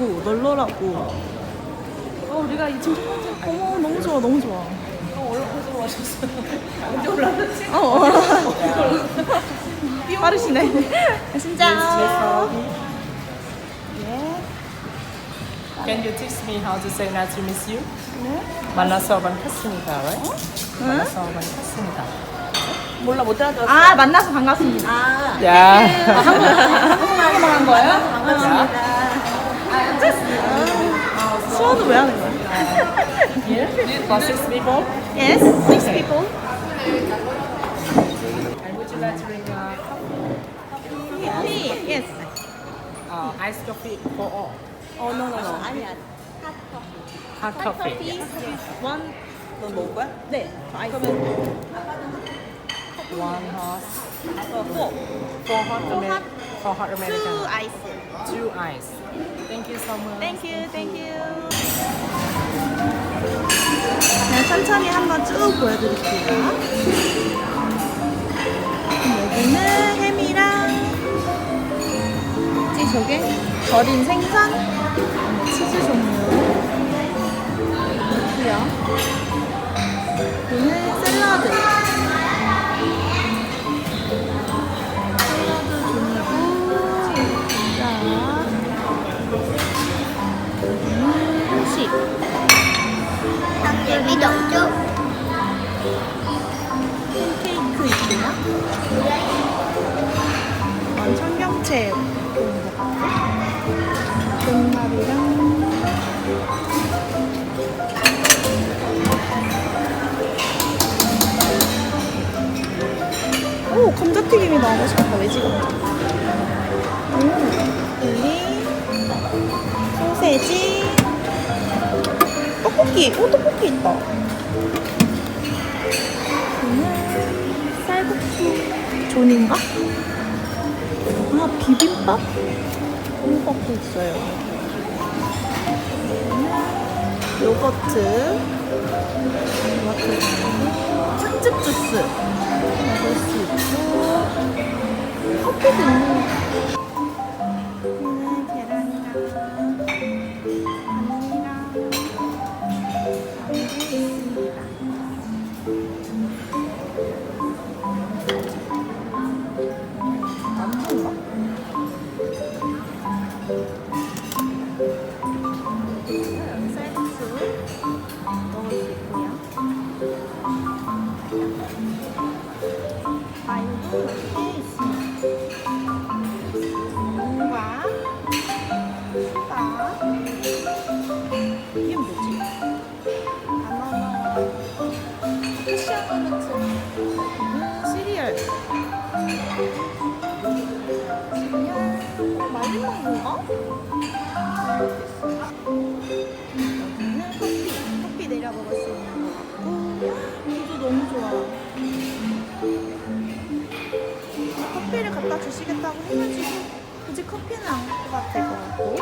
없고 널널하고. 어 우리가 2층 첫 번째. 어머 너무 좋아 너무 좋아. 언제 올라갔지? 어. 어. 빠르시네. 진짜. 예. Can you teach me how to say nice to meet you? 네. 만나서 반갑습니다, right? 응? 만나서 반갑습니다. 몰라 못 알아들었어. 아 만나서 반갑습니다. 아, 야. 한국말 한 거예요? 하 는 거야? Yeah. For six people. Yes, six people. And would you like to drink uh, Coffee. Yes. uh, iced coffee for all? Oh no no no. 아니야. Hot coffee. One. 넌 먹을 거야? 네. 저 아이스. One hot. 어, four. Four hot. Four Amer- hot. Four hot Two American. ice. Two ice. Thank you so much. Thank you, thank you. 그냥 천천히 한번 쭉 보여드릴게요. 여기는 햄이랑 뭐지 저게 절인 생선, 치즈 종류 있고요. 여기는 샐러드. 샐러드 예비도 없죠? 이건 청경채 오 감자튀김이 나오고 싶다 외지 감자. 음, 여기 소세지 떡볶이 오 떡볶이 있다. 이거는 쌀국수 존인가? 아 비빔밥? 비빔밥도 있어요. 이거는 요거트, 요거트 찻즙 주스 먹을 수 있고 커피도 있는. 커피는 안 갔을 것 같고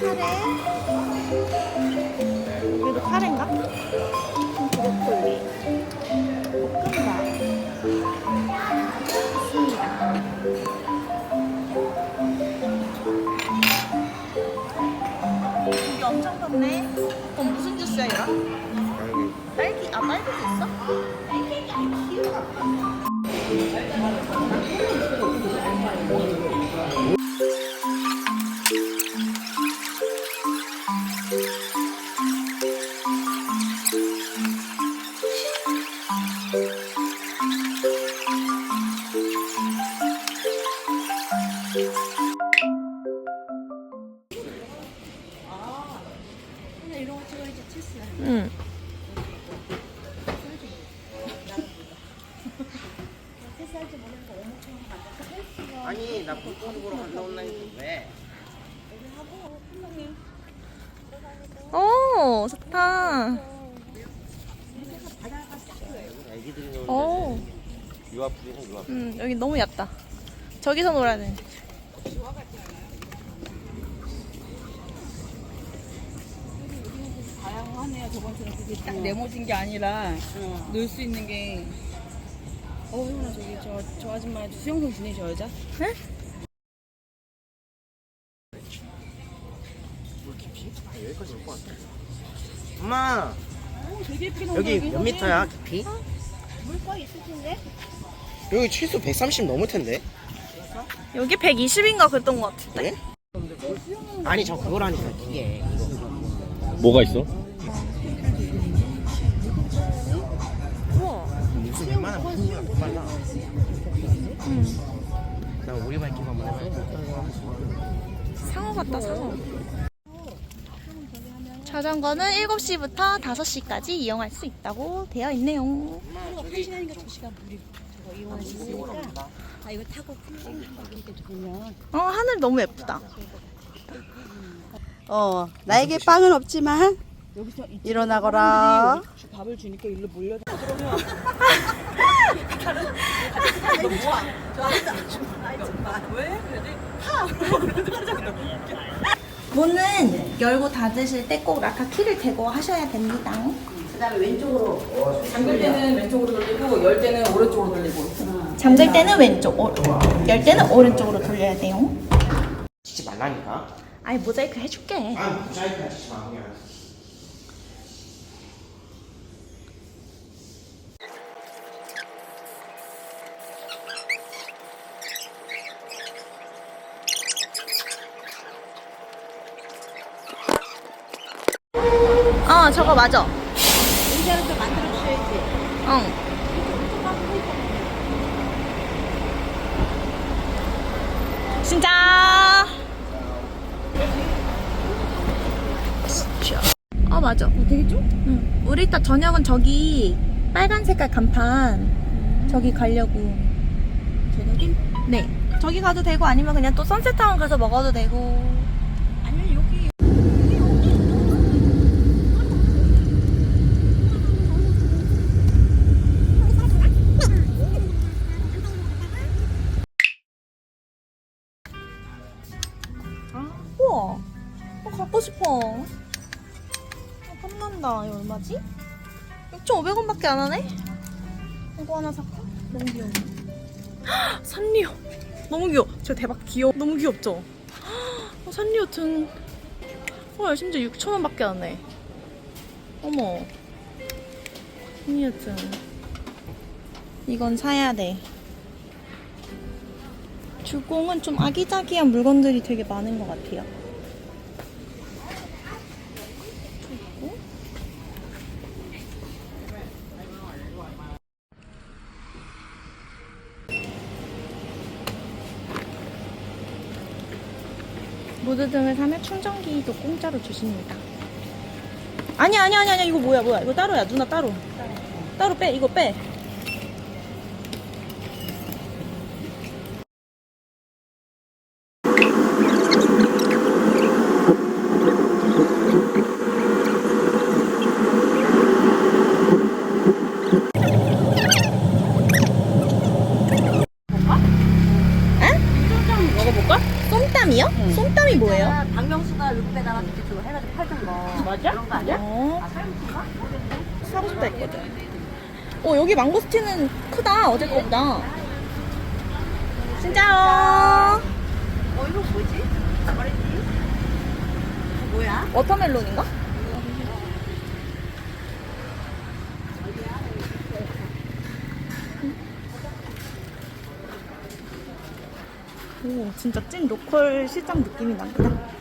카레 여기도 카레인가? 음, 브로콜리 볶음밥 있습니다. 이게 엄청 덥네. 그럼 무슨 주스야 얘랑? 딸기. 아 딸기도 있어? 유아풀이는 유아풀 음, 여기 너무 얕다. 저기서 놀아야 돼. 다양하네요. 저번처럼 그게 딱 네모진 게 아니라 놀 수 있는 게. 어, 형아 저기 저, 저 아줌마 수영복 지내 저 여자? 네? 여기까지 올 것 같아 엄마 되게 예쁘게 여기 몇 미터야 깊이? 물거 있을 텐데? 여기 최소 130 넘을 텐데 여기 120인가 그랬던 것 같은데. 그래? 아니 저 그거라니까 이게 이거 뭐가 있어? 우와. 무슨 웬만한 못 빨라 나 우리 발길 한번 해봐 상어 같다, 상어. 자전거는 7시부터 5시까지 이용할 수 있다고 되어 있네요. 저기 저수 있으니까. 아 이거 타고 이렇게 좋으면. 어, 하늘 너무 예쁘다. 어, 나에게 빵은 없지만 여기서 이 일어나거라. 밥을 주니까 일로 몰려. 문은 열고 닫으실 때 꼭 라카 키를 대고 하셔야 됩니다. 잠글 때는 왼쪽으로 돌리고 열 때는 오른쪽으로 돌리고. 잠잘 때는 왼쪽, 오, 열 때는 오른쪽으로 돌려야 돼요. 치지 말라니까 아이 모자이크 해줄게. 아 모자이크 치지 마 그냥 저거 맞아. 의자를 만들어 주셔야지. 응. 진짜. 진짜. 아 맞아. 되게 좀? 응. 우리 이따 저녁은 저기 빨간 색깔 간판 저기 가려고. 저기? 네. 저기 가도 되고 아니면 그냥 또 선셋타운 가서 먹어도 되고. 밖에 안 하네? 이거 하나 살까? 너무 귀여워. 헉, 산리오. 너무 귀여워. 저 대박 귀여워. 너무 귀엽죠? 헉, 어, 산리오 등. 헐, 심지어 6,000원밖에 안 해. 어머. 산리오 등. 이건 사야 돼. 주공은 좀 아기자기한 물건들이 되게 많은 것 같아요. 모드 등을 사면 충전기도 공짜로 주십니다. 아니 아니 아니 아니 이거 뭐야 뭐야? 이거 따로야 누나 따로. 따로 빼 이거 빼 먹어볼까? 쏨땀이요? 쏨땀이 뭐예요? 박명수가 루프에다가 이렇게 그거 해가지고 팔던 거. 맞아? 그런 거 아니야? 어. 사고 싶다 했거든. 어, 여기 망고스틴은 크다. 어제 거보다. 진짜요. 어, 이거 뭐지? 이거 뭐야? 워터멜론인가? 오, 진짜 찐 로컬 시장 느낌이 난다.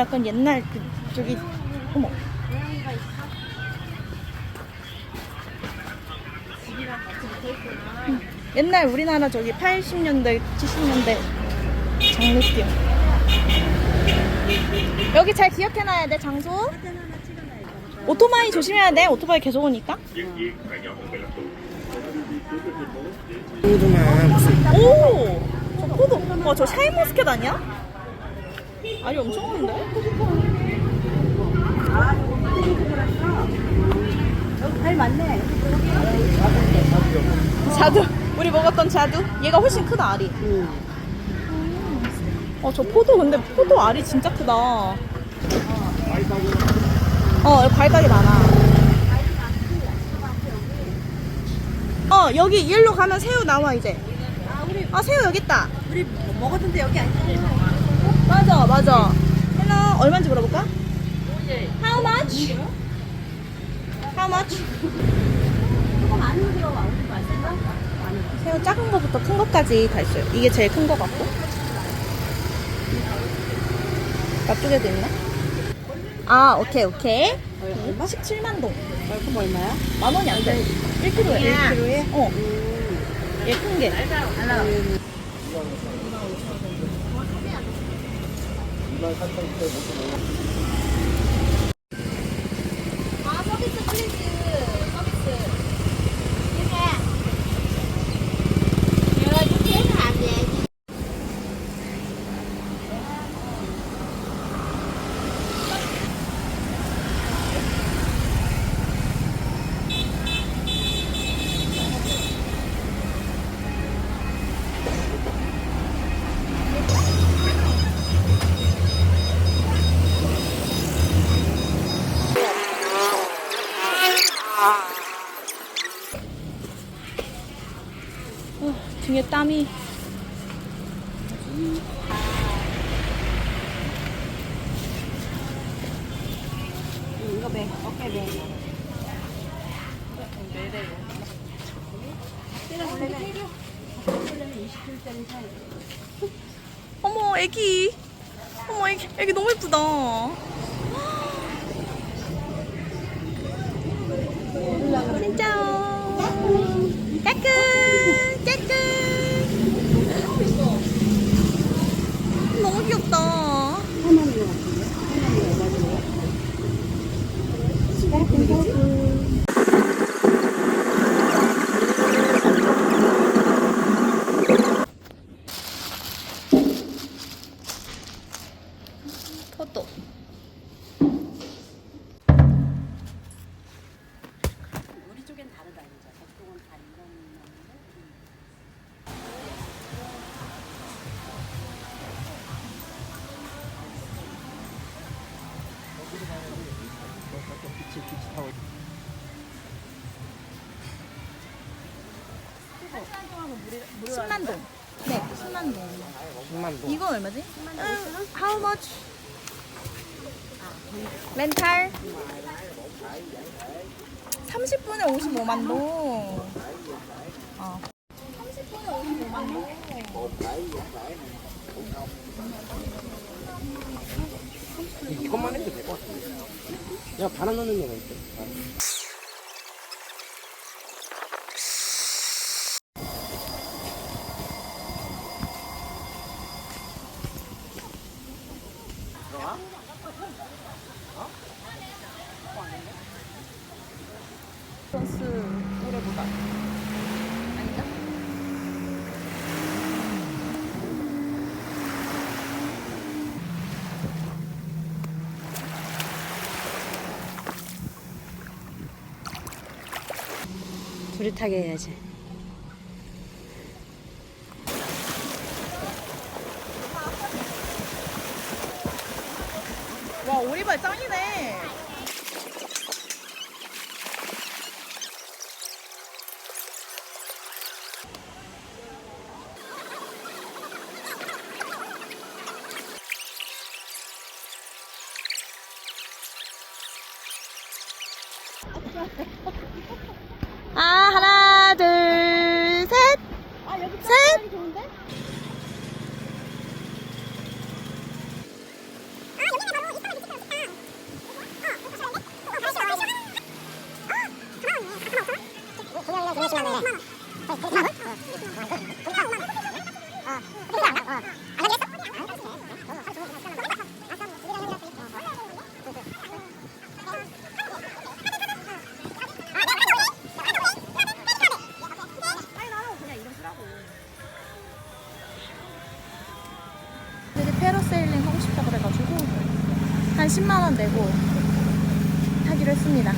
아, 약간 옛날 그, 저기, 어머. 있어. 옛날 우리나라 저기 80년대, 70년대 장르film. 여기 잘 기억해놔야 돼, 장소. 오토바이 조심해야 돼. 오토바이 계속 오니까. 오! 저 포도. 와, 저 샤인머스켓 아니야? 알이 엄청 큰데? 잘 맞네. 자두. 우리 먹었던 자두. 얘가 훨씬 크다, 알이. 어, 저 포도 근데 포도 알이 진짜 크다. 어, 여기 발각이 많아. 어, 여기 일로 가면 새우 나와 이제. 아, 새우 여기 있다. 우리 먹었는데 여기 아니지? 맞아, 맞아. 헬로 얼마인지 물어볼까? How much? How much? 조금 안으로 맛있나? 새우 작은 거부터 큰 거까지 다 있어요. 이게 제일 큰 거 같고. 앞쪽에도 있나? 아, 오케이, 오케이. 얼마? 17만 동. 그럼 얼마야? 만 원이 안 돼. 1kg에. 1kg에? 어. 얘 큰 게. 아, 那他这这不是没有 땀이. 이거 배. 어깨 배. 어머, 애기. 어머, 애기, 애기 너무 예쁘다. 진짜. 까꿍, 까꿍. 너무 귀엽다. 포 10만 동. 네, 10만 동. 10만 동. 이건 얼마지? 응, how much? 렌탈 30분에 55만 동. 어. 30분에 55만 동. 이것만 해도 될 것 같은데. 야, 바람 넣는 데가 있어. 선스 노래보다 아닌가? 타게 해야지. 와 오리발 짱이네. 아 10만 원 내고 타기로 했습니다.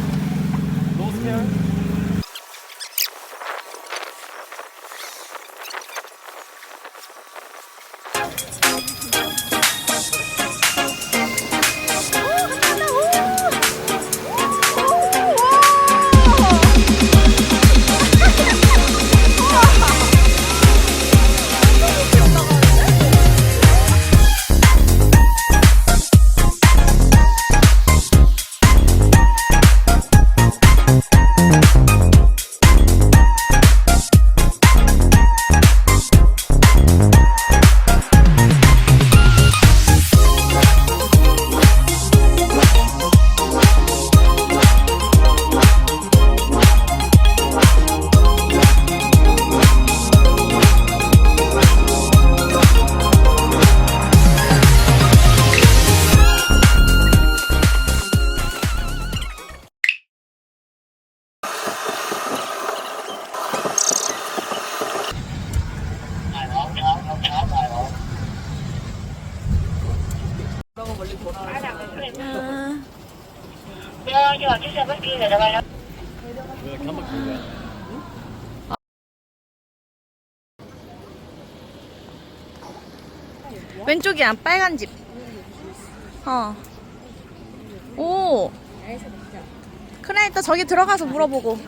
왼쪽이야 빨간 집. 어. 오. 그래 이따 저기 들어가서 물어보고.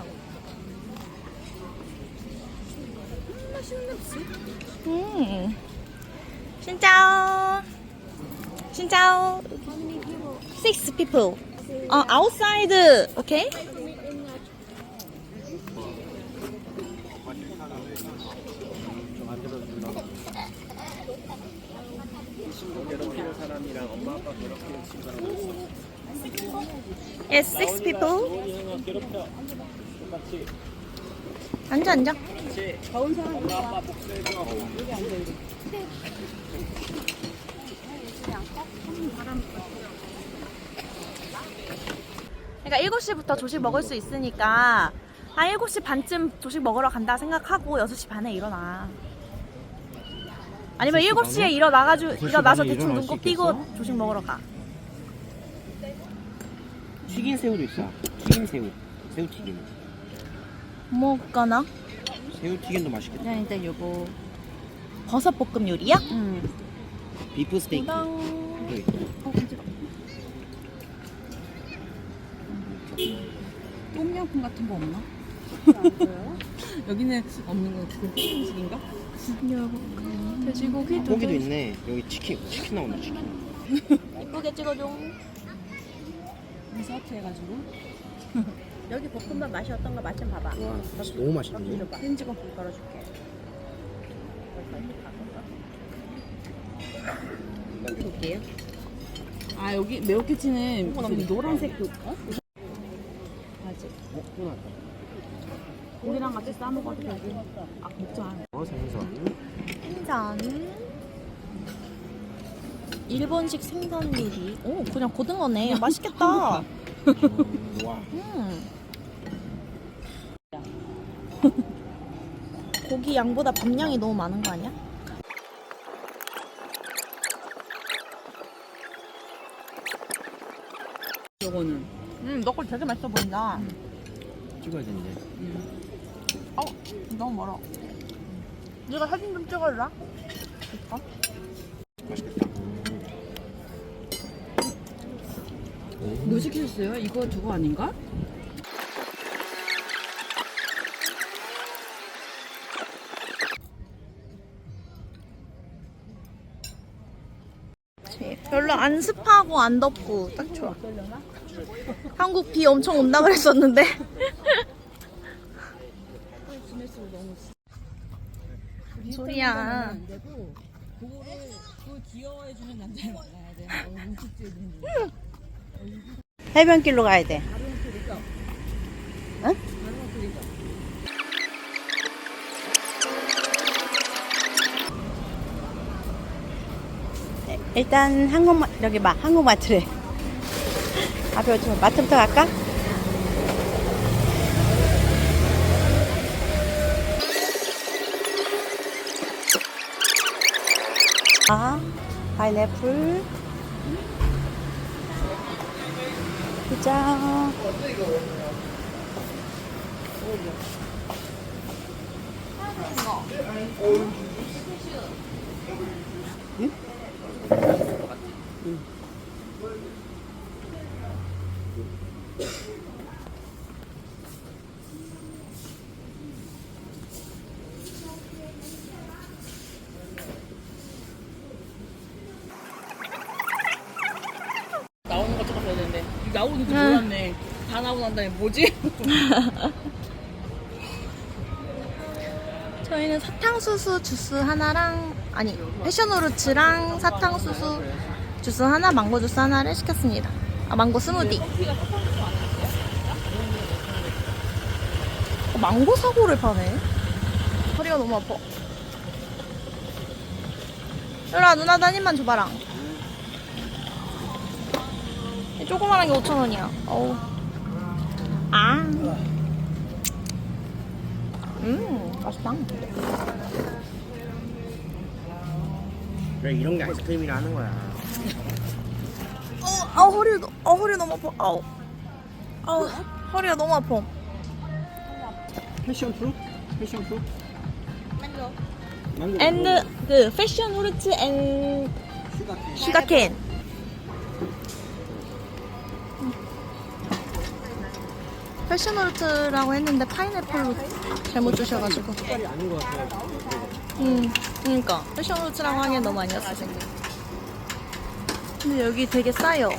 음. 신짜오. 신짜오. Six people. 어, outside. 오케이? Yes, six people. 앉아, 앉아. 그러니까 7시부터 조식 먹을 수 있으니까 한 7시 반쯤 조식 먹으러 간다 생각하고 6시 반에 일어나. 아니면 7시에 일어나가지고 일어나서 대충 일어날 눈곱 수 띄고 있겠어? 조식 먹으러 가. 튀긴 새우도 있어. 튀긴 새우. 새우 튀김. 뭐 먹거나? 새우 튀김도 맛있겠다. 그냥 일단 요거. 버섯 볶음 요리야? 응. 비프 스테이크. 이거 있고. 똠양꿍 같은 거 없나? 여기는 없는 거 그거 음식인가? 돼지고기 두 고기도 개. 있네. 여기 치킨. 치킨 나온다. 치킨. 이쁘게 찍어줘. 리서트 해가지고 여기 볶음밥 맛이 어떤가 맛 좀 봐봐. 와, 진짜 너무 맛있네. 렌즈가 불 깔아줄게. 볼게요. 아 여기 매우키치는 무슨 노란색 그 어? 어. 고기랑 같이 싸 먹어도 되고. 아 먹자. 어, 생선. 생선. 일본식 생선 요리. 오, 그냥 고등어네. 맛있겠다. 음, 와. 음. 고기 양보다 밥량이 너무 많은 거 아니야? 저거는 음, 너걸 되게 맛있어 보인다. 찍어야 되는데. 어, 너무 멀어. 네가 사진 좀 찍어줄라? 됐어? 맛있겠다. 뭐 시키셨어요? 이거 저거 아닌가? 별로 안 습하고 안 덥고 딱 좋아. 한국 비 엄청 온다 그랬었는데. 소리야. 해변길로 가야 돼. 일단 한국 여기 마 한국 마트래. 앞에 어쩌면 마트부터 갈까? 아, 파인애플. 보자. 나오는 거 찍었어야 되는데 나오는지 몰랐네. 다 나오고 난 다음에 뭐지? 저희는 사탕수수 주스 하나랑 아니 패션오르츠랑 사탕수수 주스 하나, 망고 주스 하나를 시켰습니다. 아 망고 스무디. 어, 망고 사고를 파네. 허리가 너무 아파. 한 입만 줘봐라. 이 조그만한 게 5천 원이야. 어우. 아. 음, 맛있다. 그래 이런 게 아이스크림이라 하는 거야. 어, 아우 허리, 너- 아 허리 너무 아파. 아우, 아우 허리가 너무 아파. 패션 프로? 패션 프로? 망고. 앤드 그 패션 후르츠 앤 슈가캔. 패션 후르츠라고 했는데 파인애플로 잘못 주셔가지고. 색깔이 아닌 것 같아요. 음, 그러니까 패션 후르츠라고 하기엔 너무 아니었어 생각. 근데 여기 되게 싸요.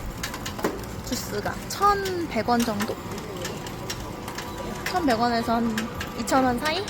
주스가 1,100원 정도? 1,100원에서 한 2,000원 사이?